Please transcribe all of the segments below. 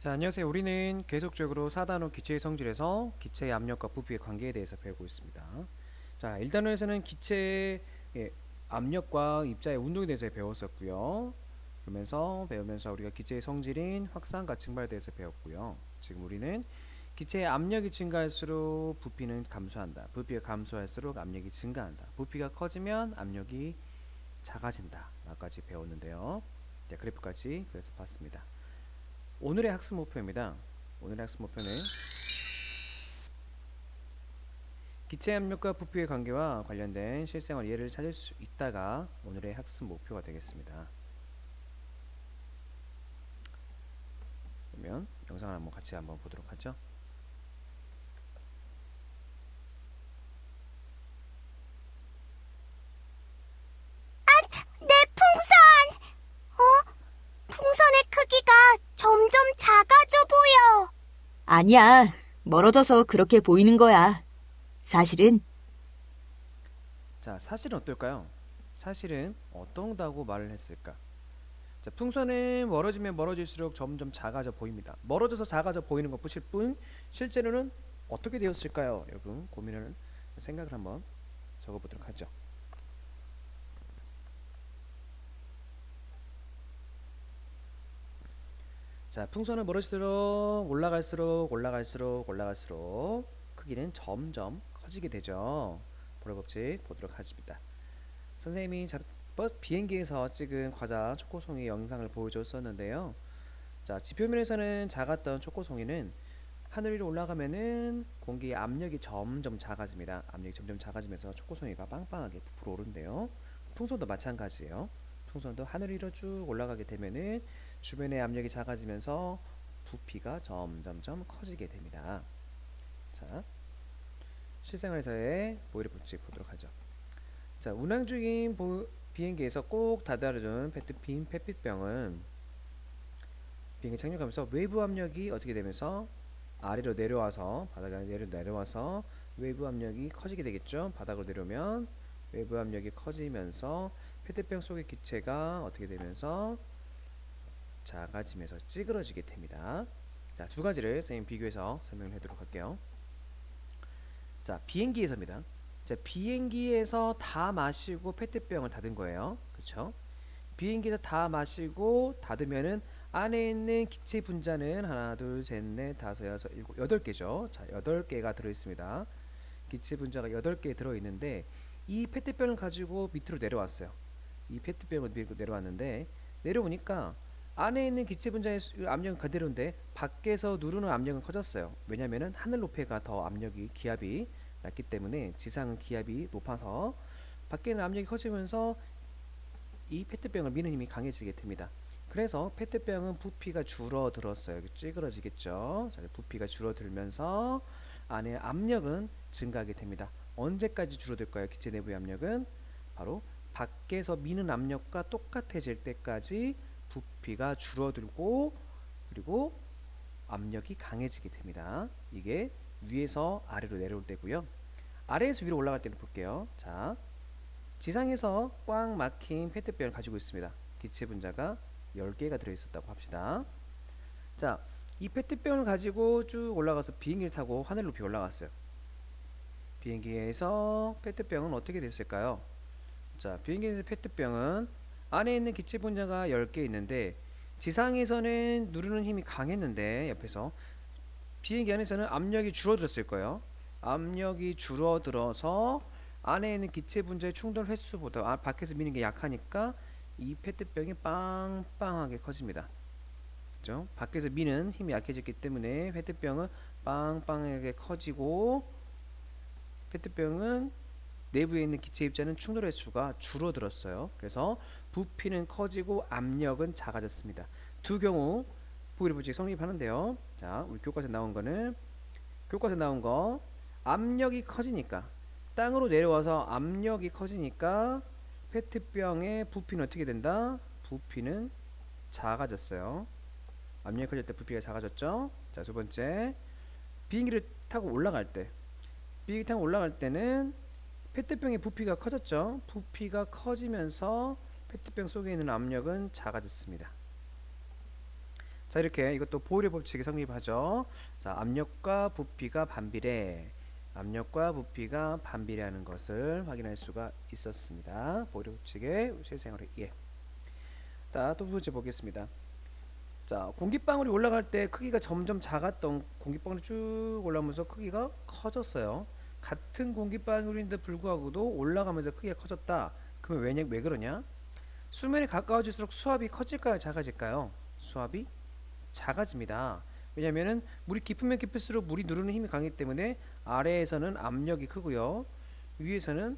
자, 안녕하세요. 우리는 계속적으로 4단원 기체의 성질에서 기체의 압력과 부피의 관계에 대해서 배우고 있습니다. 자, 1단원에서는 기체의 예, 압력과 입자의 운동에 대해서 배웠었고요. 그러면서 배우면서 우리가 기체의 성질인 확산과 증발에 대해서 배웠고요. 지금 우리는 기체의 압력이 증가할수록 부피는 감소한다. 부피가 감소할수록 압력이 증가한다. 부피가 커지면 압력이 작아진다. 라까지 배웠는데요. 자, 그래프까지 그래서 봤습니다. 오늘의 학습 목표입니다. 오늘의 학습 목표는 기체 압력과 부피의 관계와 관련된 실생활 예를 찾을 수 있다가 오늘의 학습 목표가 되겠습니다. 그러면 영상을 한번 같이 한번 보도록 하죠. 내 풍선! 어? 풍선의 크기가 점점 작아져 보여. 아니야. 멀어져서 그렇게 보이는 거야. 사실은 자, 사실은 어떨까요? 사실은 어떤다고 말을 했을까? 자, 풍선은 멀어지면 멀어질수록 점점 작아져 보입니다. 멀어져서 작아져 보이는 것 뿐일 뿐 실제로는 어떻게 되었을까요? 여러분 고민을 생각을 한번 적어보도록 하죠. 자, 풍선은 멀어질수록 올라갈수록 올라갈수록 올라갈수록 크기는 점점 커지게 되죠. 보라 법칙 보도록 하겠습니다. 선생님이 자, 버스 비행기에서 찍은 과자 초코송이 영상을 보여줬었는데요. 자, 지표면에서는 작았던 초코송이는 하늘 위로 올라가면은 공기의 압력이 점점 작아집니다. 압력이 점점 작아지면서 초코송이가 빵빵하게 부풀어 오른대요. 풍선도 마찬가지예요. 풍선도 하늘 위로 쭉 올라가게 되면은 주변의 압력이 작아지면서 부피가 점점점 커지게 됩니다. 자, 실생활에서의 보이를 법칙 보도록 하죠. 자, 운항 중인 보- 비행기에서 꼭 다다르는 페트핀 페핏병은 비행기 착륙하면서 외부 압력이 어떻게 되면서 아래로 내려와서 바닥에 내려 내려와서 외부 압력이 커지게 되겠죠. 바닥으로 내려오면 외부 압력이 커지면서 페트병 속의 기체가 어떻게 되면서 작아지면서 찌그러지게 됩니다. 자, 두 가지를 선생님 비교해서 설명을 해도록 할게요. 자, 비행기에서입니다. 자, 비행기에서 다 마시고 페트병을 닫은 거예요. 그렇죠? 비행기에서 다 마시고 닫으면은 안에 있는 기체 분자는 하나, 둘, 셋, 넷, 다섯, 여섯, 일곱, 여덟 개죠. 자, 여덟 개가 들어 있습니다. 기체 분자가 여덟 개 들어 있는데 이 페트병을 가지고 밑으로 내려왔어요. 이 페트병을 밀고 내려왔는데 내려오니까 안에 있는 기체 분자의 수- 압력은 그대로인데 밖에서 누르는 압력은 커졌어요. 왜냐면은 하늘 높이가 더 압력이 기압이 낮기 때문에 지상은 기압이 높아서 밖에 있는 압력이 커지면서 이 페트병을 미는 힘이 강해지게 됩니다. 그래서 페트병은 부피가 줄어들었어요. 찌그러지겠죠. 자, 부피가 줄어들면서 안에 압력은 증가하게 됩니다. 언제까지 줄어들까요? 기체 내부의 압력은 바로 밖에서 미는 압력과 똑같아질 때까지 부피가 줄어들고 그리고 압력이 강해지게 됩니다. 이게 위에서 아래로 내려올 때고요. 아래에서 위로 올라갈 때는 볼게요. 자, 지상에서 꽉 막힌 페트병을 가지고 있습니다. 기체 분자가 10개가 들어 있었다고 합시다. 자, 이 페트병을 가지고 쭉 올라가서 비행기를 타고 하늘 높이 올라갔어요. 비행기에서 페트병은 어떻게 됐을까요? 자, 비행기에서 페트병은 안에 있는 기체 분자가 10개 있는데 지상에서는 누르는 힘이 강했는데 옆에서 비행기 안에서는 압력이 줄어들었을 거예요. 압력이 줄어들어서 안에 있는 기체 분자의 충돌 횟수보다 아, 밖에서 미는 게 약하니까 이 페트병이 빵빵하게 커집니다. 그죠? 밖에서 미는 힘이 약해졌기 때문에 페트병은 빵빵하게 커지고 페트병은 내부에 있는 기체 입자는 충돌 횟수가 줄어들었어요. 그래서 부피는 커지고 압력은 작아졌습니다. 두 경우 보기를 보지 성립하는데요. 자, 우리 교과서 나온 거는 교과서 나온 거 압력이 커지니까 땅으로 내려와서 압력이 커지니까 페트병의 부피는 어떻게 된다? 부피는 작아졌어요. 압력이 커질 때 부피가 작아졌죠. 자, 두 번째 비행기를 타고 올라갈 때 비행기 타고 올라갈 때는 페트병의 부피가 커졌죠. 부피가 커지면서 페트병 속에 있는 압력은 작아졌습니다. 자 이렇게 이것도 보일의 법칙이 성립하죠. 자 압력과 부피가 반비례, 압력과 부피가 반비례하는 것을 확인할 수가 있었습니다. 보일의 법칙의 실생활의 예. 자또 두 번째 보겠습니다. 자 공기방울이 올라갈 때 크기가 점점 작았던 공기방울이 쭉 올라오면서 크기가 커졌어요. 같은 공기방울인데 불구하고도 올라가면서 크기가 커졌다. 그러면 왜냐 왜 그러냐? 수면에 가까워질수록 수압이 커질까요, 작아질까요? 수압이 작아집니다. 왜냐면은 물이 깊으면 깊을수록 물이 누르는 힘이 강하기 때문에 아래에서는 압력이 크고요. 위에서는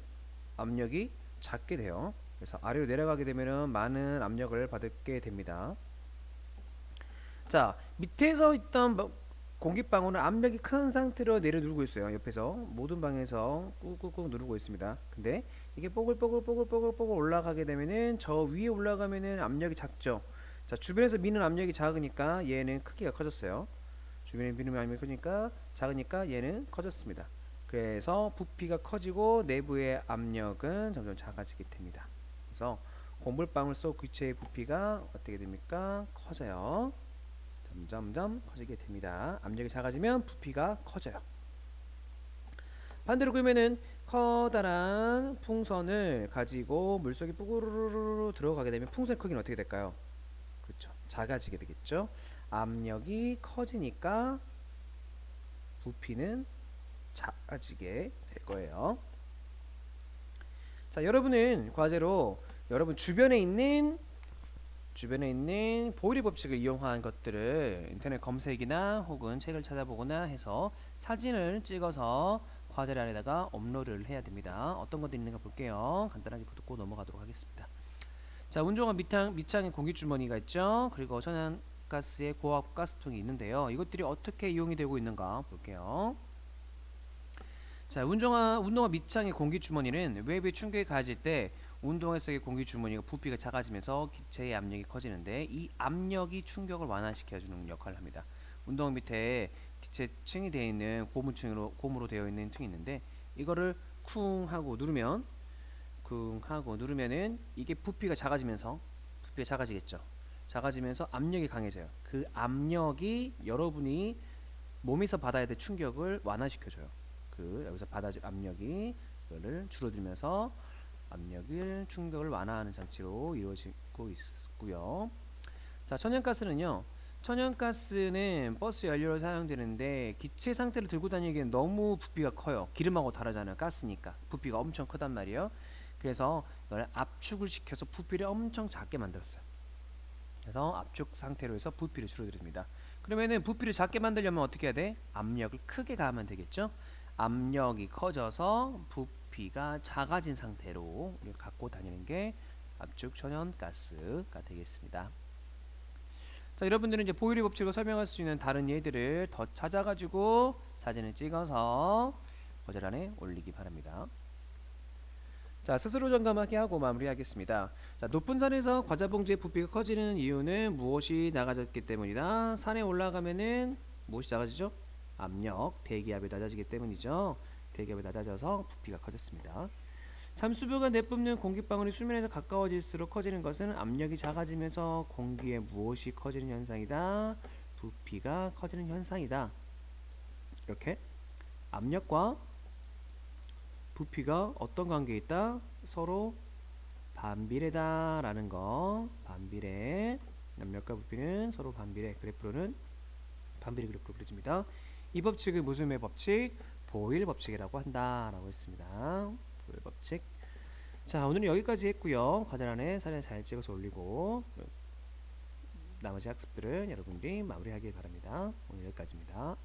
압력이 작게 돼요. 그래서 아래로 내려가게 되면은 많은 압력을 받게 됩니다. 자, 밑에서 있던 뭐- 공기방울은 압력이 큰 상태로 내려 누르고 있어요. 옆에서 모든 방에서 꾹꾹꾹 누르고 있습니다. 근데 이게 뽀글뽀글뽀글뽀글뽀글 올라가게 되면은 저 위에 올라가면은 압력이 작죠. 자, 주변에서 미는 압력이 작으니까 얘는 크기가 커졌어요. 주변에 미는 압력이 커지니까 작으니까 얘는 커졌습니다. 그래서 부피가 커지고 내부의 압력은 점점 작아지게 됩니다. 그래서 고물방울 속 기체의 부피가 어떻게 됩니까? 커져요. 점점점 커지게 됩니다. 압력이 작아지면 부피가 커져요. 반대로 그러면은 커다란 풍선을 가지고 물속에 뿌르르르 들어가게 되면 풍선 크기는 어떻게 될까요? 그렇죠. 작아지게 되겠죠. 압력이 커지니까 부피는 작아지게 될 거예요. 자, 여러분은 과제로 여러분 주변에 있는 주변에 있는 보일의 법칙을 이용한 것들을 인터넷 검색이나 혹은 책을 찾아보거나 해서 사진을 찍어서 과제란에다가 업로드를 해야 됩니다. 어떤 것들이 있는가 볼게요. 간단하게 보고 넘어가도록 하겠습니다. 자, 운종한 밑창, 밑창에 공기주머니가 있죠. 그리고 천연가스의 고압 가스통이 있는데요. 이것들이 어떻게 이용이 되고 있는가 볼게요. 자, 운동화, 운동화 밑창의 공기주머니는 외부의 충격이 가해질 때 운동화 속의 공기 주머니가 부피가 작아지면서 기체의 압력이 커지는데 이 압력이 충격을 완화시켜주는 역할을 합니다. 운동화 밑에 기체 층이 되어 있는 고무층으로 고무로 되어 있는 층이 있는데 이거를 쿵 하고 누르면 쿵 하고 누르면은 이게 부피가 작아지면서 부피가 작아지겠죠. 작아지면서 압력이 강해져요. 그 압력이 여러분이 몸에서 받아야 될 충격을 완화시켜줘요. 그 여기서 받아줄 압력이 그거를 줄어들면서 압력을 충격을 완화하는 장치로 이루어지고 있고요. 자, 천연가스는요. 천연가스는 버스 연료로 사용되는데 기체 상태를 들고 다니기엔 너무 부피가 커요. 기름하고 다르잖아요. 가스니까 부피가 엄청 크단 말이에요. 그래서 이걸 압축을 시켜서 부피를 엄청 작게 만들었어요. 그래서 압축 상태로 해서 부피를 줄여드립니다. 그러면은 부피를 작게 만들려면 어떻게 해야 돼? 압력을 크게 가하면 되겠죠. 압력이 커져서 부피 가 작아진 상태로 우리가 갖고 다니는 게 압축 천연가스가 되겠습니다. 자, 여러분들은 이제 보일의 법칙을 설명할 수 있는 다른 예들을 더 찾아가지고 사진을 찍어서 거절 안에 올리기 바랍니다. 자, 스스로 점검하게 하고 마무리하겠습니다. 자, 높은 산에서 과자 봉지의 부피가 커지는 이유는 무엇이 작아졌기 때문이다. 산에 올라가면은 무엇이 작아지죠? 압력, 대기압이 낮아지기 때문이죠. 대기압이 낮아져서 부피가 커졌습니다. 잠수부가 내뿜는 공기방울이 수면에서 가까워질수록 커지는 것은 압력이 작아지면서 공기에 무엇이 커지는 현상이다. 부피가 커지는 현상이다. 이렇게 압력과 부피가 어떤 관계에 있다? 서로 반비례다 라는 거. 반비례. 압력과 부피는 서로 반비례. 그래프로는 반비례 그래프로 그려집니다. 이 법칙을 무슨 의 법칙? 보일 법칙이라고 한다라고 했습니다. 보일 법칙. 자, 오늘은 여기까지 했고요. 과제란에 사진 잘 찍어서 올리고 나머지 학습들은 여러분들이 마무리하길 바랍니다. 오늘 여기까지입니다.